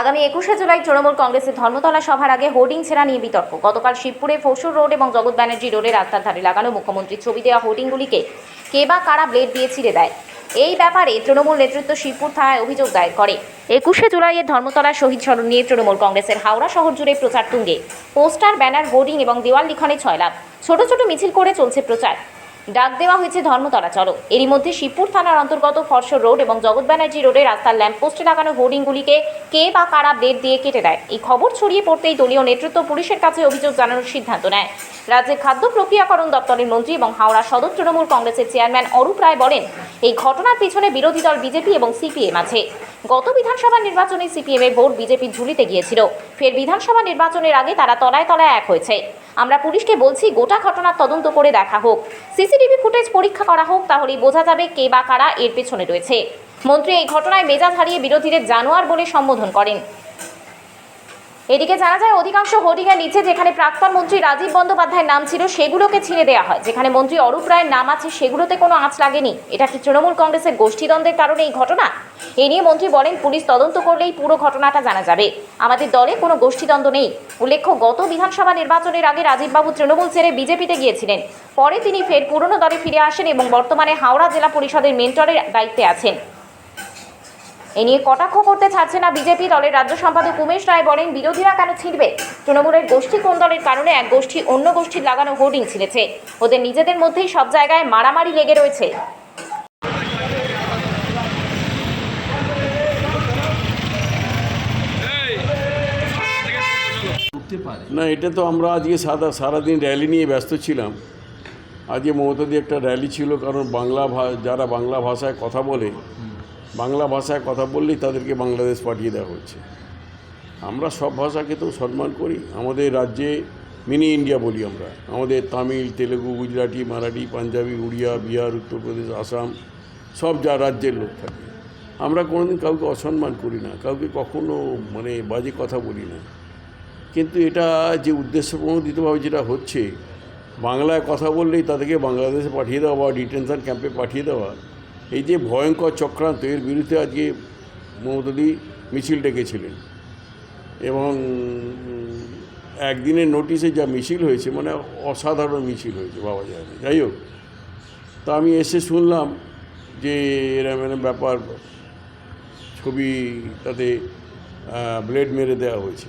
আগামী একুশে জুলাই তৃণমূল কংগ্রেসের ধর্মতলা সভার আগে হোর্ডিং ছেঁড়া নিয়ে বিতর্ক। গতকাল শিবপুরে ফসুর রোড এবং জগৎ ব্যানার্জি রোডে রাস্তার ধারে লাগানো মুখ্যমন্ত্রীর ছবি দেওয়া হোর্ডিংগুলিকে কে বা কারা ব্লেড দিয়ে ছিঁড়ে দেয়? এই ব্যাপারে তৃণমূল নেতৃত্ব শিবপুর থানায় অভিযোগ দায়ের করে। একুশে জুলাইয়ের ধর্মতলা শহীদ স্মরণ নিয়ে তৃণমূল কংগ্রেসের হাওড়া শহর জুড়ে প্রচার তুঙ্গে। পোস্টার, ব্যানার, হোর্ডিং এবং দেওয়াল লিখনে ছয়লাভ ছোট ছোট মিছিল করে চলছে প্রচার। ডাক দেওয়া হয়েছে ধর্মতলা, চলো। এরই মধ্যে শিবপুর থানার অন্তর্গত ফরসর রোড এবং জগৎ ব্যানার্জি রোডে রাস্তার ল্যাম্পপোস্টে লাগানো হোর্ডিংগুলিকে কে বা কারা ব্লেড দিয়ে কেটে দেয়? এই খবর ছড়িয়ে পড়তেই দলীয় নেতৃত্ব পুলিশের কাছে অভিযোগ জানানোর সিদ্ধান্ত নেয়। রাজ্যের খাদ্য প্রক্রিয়াকরণ দপ্তরের মন্ত্রী এবং হাওড়া সদর তৃণমূল কংগ্রেসের চেয়ারম্যান অরূপ রায় বলেন, এই ঘটনার পিছনে বিরোধী দল বিজেপি এবং সিপিএম আছে। গত বিধানসভা নির্বাচনে সিপিএম এর ভোট বিজেপির ঝুলিতে গিয়েছিল। ফের বিধানসভা নির্বাচনের আগে তারা তলায় তলায় এক হয়েছে। আমরা পুলিশকে বলছি, গোটা ঘটনার তদন্ত করে দেখা হোক। সিসিটিভি ফুটেজ পরীক্ষা করা হোক, তাহলেই বোঝা যাবে কে বা কারা এর পেছনে রয়েছে। মন্ত্রী এই ঘটনায় মেজাজ হারিয়ে বিরোধীদের জানোয়ার বলে সম্বোধন করেন। এদিকে জানা যায়, অধিকাংশ হোর্ডিংয়ের নিচে যেখানে প্রাক্তন মন্ত্রী রাজীব বন্দ্যোপাধ্যায়ের নাম ছিল, সেগুলোকে ছিঁড়ে দেওয়া হয়। যেখানে মন্ত্রী অরূপ রায়ের নাম আছে, সেগুলোতে কোনো আঁচ লাগেনি। এটা কি তৃণমূল কংগ্রেসের গোষ্ঠীদ্বন্দ্বের কারণে এই ঘটনা? এ নিয়ে মন্ত্রী বলেন, পুলিশ তদন্ত করলেই পুরো ঘটনাটা জানা যাবে। আমাদের দলে কোনো গোষ্ঠীদ্বন্দ্ব নেই। উল্লেখ্য, গত বিধানসভা নির্বাচনের আগে রাজীববাবু তৃণমূল ছেড়ে বিজেপিতে গিয়েছিলেন। পরে তিনি ফের পুরনো দলে ফিরে আসেন এবং বর্তমানে হাওড়া জেলা পরিষদের মেন্টরের দায়িত্বে আছেন। এ নিয়ে কটাক্ষ করতে ছাড়ছে না বিজেপি দলের রাজ্য সম্পাদক উমেশ রায় বলেন, বিরোধীরা কেন ছিঁড়বে তৃণমূলের গোষ্ঠী কোন্দলের কারণে এক গোষ্ঠী অন্য গোষ্ঠীর লাগানো হোর্ডিং ছিঁড়েছে? ওদের নিজেদের মধ্যেই সব জায়গায় মারামারি লেগে রয়েছে। না, এটা তো আমরা আজকে সাদা সারাদিন র্যালি নিয়ে ব্যস্ত ছিলাম। আজকে মমতাদি একটা র্যালি ছিল, কারণ বাংলা যারা বাংলা ভাষায় কথা বলে বাংলা ভাষায় কথা বললেই তাদেরকে বাংলাদেশ পাঠিয়ে দেওয়া হচ্ছে। আমরা সব ভাষাকে তো সম্মান করি, আমাদের রাজ্যে মিনি ইন্ডিয়া বলি আমরা। আমাদের তামিল, তেলেগু, গুজরাটি, মারাঠি, পাঞ্জাবি, উড়িয়া, বিহার, উত্তরপ্রদেশ, আসাম, সব যা রাজ্যের লোক থাকে। আমরা কোনোদিন কাউকে অসম্মান করি না, কাউকে কখনো মানে বাজে কথা বলি না। কিন্তু এটা যে উদ্দেশ্যপ্রণোদিতভাবে যেটা হচ্ছে, বাংলায় কথা বললেই তাদেরকে বাংলাদেশে পাঠিয়ে দেওয়া বা ডিটেনশন ক্যাম্পে পাঠিয়ে দেওয়া এই যে ভয়ঙ্কর চক্রান্ত এর বিরুদ্ধে আজকে মমতাদি মিছিল ডেকেছিলেন। এবং একদিনের নোটিশে যা মিছিল হয়েছে মানে অসাধারণ মিছিল হয়েছে, বাবা যায় না যাই হোক, তা আমি এসে শুনলাম যে এরম এরম ব্যাপার ছবি তাতে ব্লেড মেরে দেওয়া হয়েছে।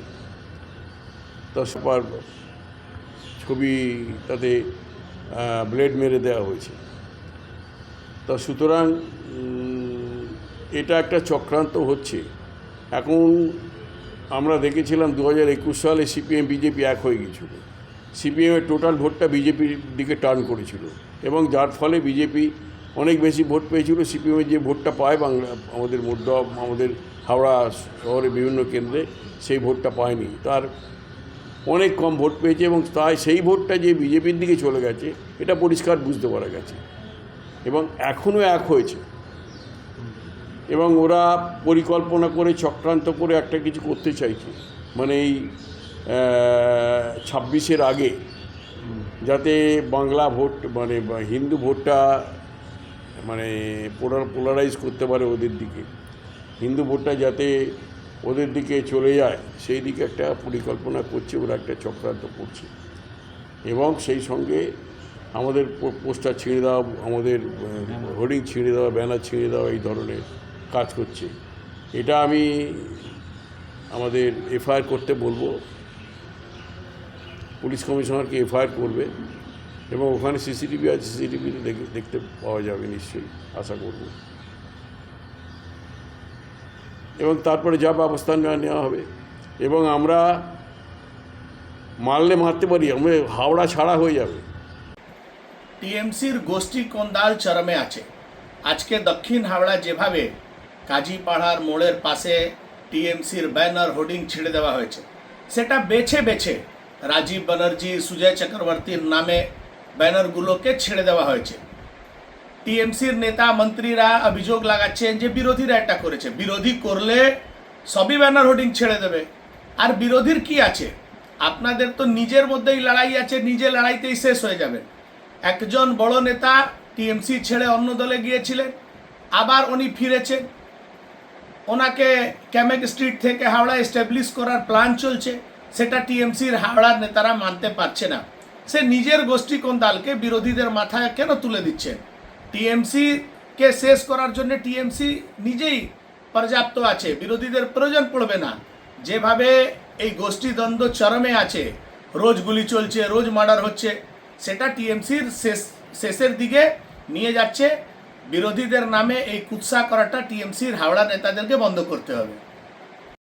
তা সুপার ছবি তাতে ব্লেড মেরে দেওয়া হয়েছে। তা সুতরাং এটা একটা চক্রান্ত হচ্ছে। এখন আমরা দেখেছিলাম দু হাজার একুশ সালে সিপিএম, বিজেপি এক হয়ে গিয়েছিল সিপিএমের টোটাল ভোটটা বিজেপির দিকে টার্ন করেছিল এবং যার ফলে বিজেপি অনেক বেশি ভোট পেয়েছিল। সিপিএমের যে ভোটটা পায় বাংলা, আমাদের মধ্যম আমাদের হাওড়া শহরে বিভিন্ন কেন্দ্রে সেই ভোটটা পায়নি। তার অনেক কম ভোট পেয়েছে এবং তাই সেই ভোটটা যে বিজেপির দিকে চলে গেছে, এটা পরিষ্কার বুঝতে পারা গেছে। এবং এখনও এক হয়েছে। এবং ওরা পরিকল্পনা করে, চক্রান্ত করে একটা কিছু করতে চাইছে। মানে এই ছাব্বিশের আগে। যাতে বাংলা ভোট মানে হিন্দু ভোটটা মানে পোলার, পোলারাইজ করতে পারে ওদের দিকে। হিন্দু ভোটটা যাতে ওদের দিকে চলে যায়, সেই দিকে একটা পরিকল্পনা করছে, ওরা একটা চক্রান্ত করছে। এবং সেই সঙ্গে আমাদের পোস্টার ছিঁড়ে দেওয়া, আমাদের হোর্ডিং ছিঁড়ে দেওয়া, ব্যানার ছিঁড়ে দেওয়া এই ধরনের কাজ করছে এটা আমি আমাদের এফআইআর করতে বলব। পুলিশ কমিশনারকে এফআইআর করবে এবং ওখানে সিসিটিভি আছে সিসিটিভিতে দেখে, দেখতে পাওয়া যাবে নিশ্চয়ই, আশা করব। এবং তারপরে যা ব্যবস্থা নেওয়া নেওয়া হবে। এবং আমরা মারলে মারতে পারি, আমরা হাওড়া ছাড়া হয়ে যাবে। টিএমসির গোষ্ঠী কোন্দাল চরমে আছে। আজকে দক্ষিণ হাওড়া যেভাবে কাজীপাড়ার মোড়ের পাশে টিএমসির ব্যানার হোর্ডিং ছিঁড়ে দেওয়া হয়েছে, সেটা বেছে বেছে রাজীব ব্যানার্জি, সুজয় চক্রবর্তীর নামে ব্যানারগুলোকে ছেড়ে দেওয়া হয়েছে। টিএমসির নেতা মন্ত্রীরা অভিযোগ লাগাচ্ছেন যে বিরোধীরা এটা করেছে। বিরোধী করলে সবই ব্যানার হোর্ডিং ছেড়ে দেবে। আর বিরোধীর কি আছে? আপনাদের তো নিজের মধ্যেই লড়াই আছে, নিজে লড়াইতেই শেষ হয়ে যাবে একজন বড় নেতা টিএমসি ছেড়ে অন্য দলে গিয়েছিলেন, আবার উনি ফিরেছেন। ওনাকে ক্যামেক স্ট্রিট থেকে হাওড়া এস্টাবলিশ করার প্ল্যান চলছে, সেটা টিএমসির হাওড়ার নেতারা মানতে পারছে না। সে নিজের গোষ্ঠী কোন্দালকে বিরোধীদের মাথায় কেন তুলে দিচ্ছেন টিএমসি কে শেষ করার জন্য টিএমসি নিজেই পর্যাপ্ত আছে, বিরোধীদের প্রয়োজন পড়বে না। যেভাবে এই গোষ্ঠী দ্বন্দ্ব চরমে আছে, রোজ গুলি চলছে, রোজ মার্ডার হচ্ছে সেটা টিএমসির শেষ, শেষের দিকে নিয়ে যাচ্ছে। বিরোধীদের নামে এই কুৎসা করাটা টিএমসির হাওড়া নেতাদেরকে বন্ধ করতে হবে।